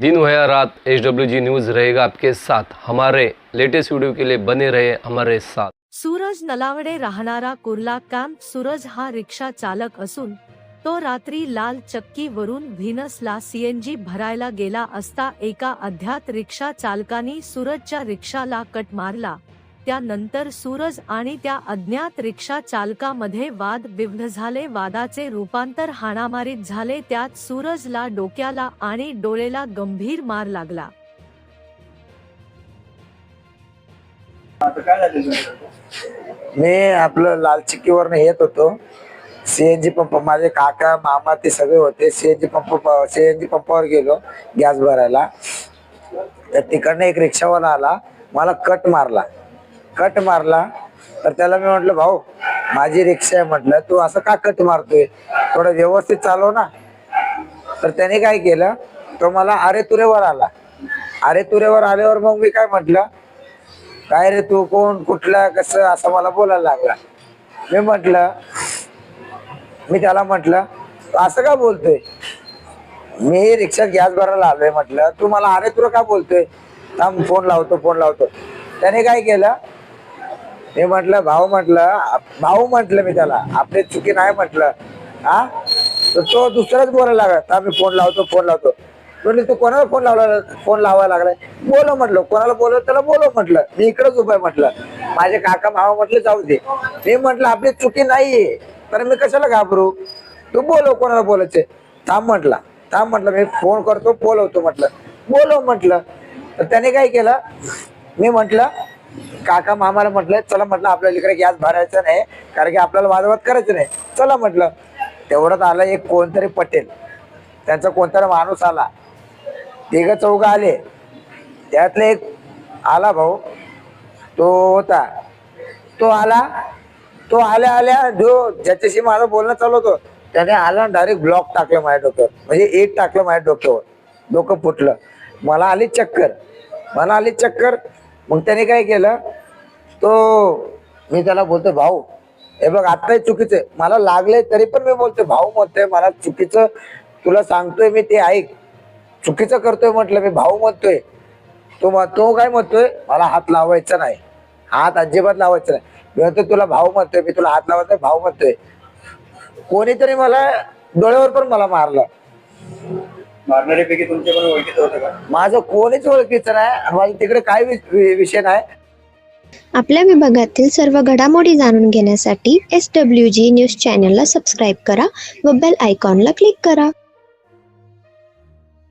दिन हो या रात एच डब्ल्यू जी न्यूज़ रहेगा आपके साथ। हमारे लेटेस्ट वीडियो के लिए बने रहे हमारे साथ। सूरज नलावडे राहणारा कुर्ला कॅम्प सूरज हा रिक्षा चालक असून तो रात्री लाल चक्कीवरून व्हिनसला सीएनजी भरायला गेला असता एका अध्यात रिक्षा चालकानी सूरजच्या रिक्षाला कट मारला. त्यानंतर सूरज आणि त्या अज्ञात रिक्षा चालकामध्ये वाद विव्ध झाले. वादाचे रूपांतर हाणामारीत झाले. त्यात सूरजला डोक्याला आणि डोळेला गंभीर मार लागला. मी आपलं लाल चिक्कीवरनं येत होतो. सीएनजी पंप माझे काका मामा ते सगळे होते. सीएनजी पंप सीएनजी पंपावर गेलो गॅस भरायला. तर तिकडनं एक रिक्षावाला आला. मला कट मारला. कट मारला तर त्याला मी म्हटलं भाऊ माझी रिक्षा आहे म्हटलं. तू असं का कट मारतोय? थोडं व्यवस्थित चालव ना. तर त्याने काय केलं तो मला अरे तुरेवर आला. अरे तुरेवर आल्यावर मग मी काय म्हटलं? काय रे तू? कोण? कुठला? कसं? असं मला बोलायला लागला. मी म्हटलं मी त्याला म्हटलं असं का बोलतोय? मी रिक्षात गॅस भरायला आलोय म्हटलं. तू मला अरे तुला का बोलतोय? थांब फोन लावतो फोन लावतो. त्याने काय केलं मी म्हटलं भाऊ म्हटलं भाऊ म्हटलं मी त्याला आपली चुकी नाही म्हटलं. हा? तर तो दुसराच बोलायला लागला. आम्ही फोन लावतो फोन लावतो. म्हणजे तू कोणाला फोन लावला फोन लावायला लागलाय. बोलो म्हटलं. कोणाला बोलव त्याला बोलव म्हटलं. मी इकडेच उभा आहे म्हटलं. माझे काका मावा म्हटलं जाऊ दे. मी म्हटलं आपली चुकी नाहीये. तर मी कशाला घाबरू? तू बोलव कोणाला बोलायचे. थांब म्हटला. थांब म्हटलं. मी फोन करतो बोलवतो म्हटलं. बोलव म्हटलं. तर त्याने काय केलं? मी म्हटलं काका मामाला म्हटलं चला म्हटलं आपल्या इकडे गॅस भरायचा नाही कारण की आपल्याला वादवाद करायचं नाही. चला म्हटलं. तेवढंच आला एक कोणतरी पटेल. त्यांचा कोणतरी माणूस आला. तिघं चौघं आले. त्यातले एक आला भाऊ. तो होता. तो आला. तो आल्या आल्या जो ज्याच्याशी माझं बोलणं चालू होतं त्याने आला डायरेक्ट ब्लॉक टाकलं माझ्या डोक्यावर. म्हणजे एक टाकलं माझ्या डोक्यावर. डोकं फुटलं. मला आली चक्कर. मला आली चक्कर. मग त्याने काय केलं? तो मी त्याला बोलतो भाऊ हे बघ आत्ताही चुकीचं आहे. मला लागले तरी पण मी बोलतोय भाऊ म्हणतोय मला चुकीचं तुला सांगतोय मी ते ऐक. चुकीचं करतोय म्हटलं मी भाऊ म्हणतोय. तो मग तो काय म्हणतोय? मला हात लावायचा नाही. हात अजिबात लावायचा नाही. मी म्हणतो तुला भाऊ म्हणतोय मी तुला हात लावायचा भाऊ म्हणतोय. कोणीतरी मला डोळ्यावर पण मला मारलं. मारणाऱ्यापैकी तुमच्या पण ओळखीचं होतं का? माझं कोणीच ओळखीचं नाही आणि माझं तिकडे काय वि- वि- विषय नाही. आपल्या विभागातील सर्व घडामोडी जाणून घेण्यासाठी एस डब्ल्यू जी न्यूज चॅनलला सबस्क्राईब करा व बेल आयकॉनला क्लिक करा.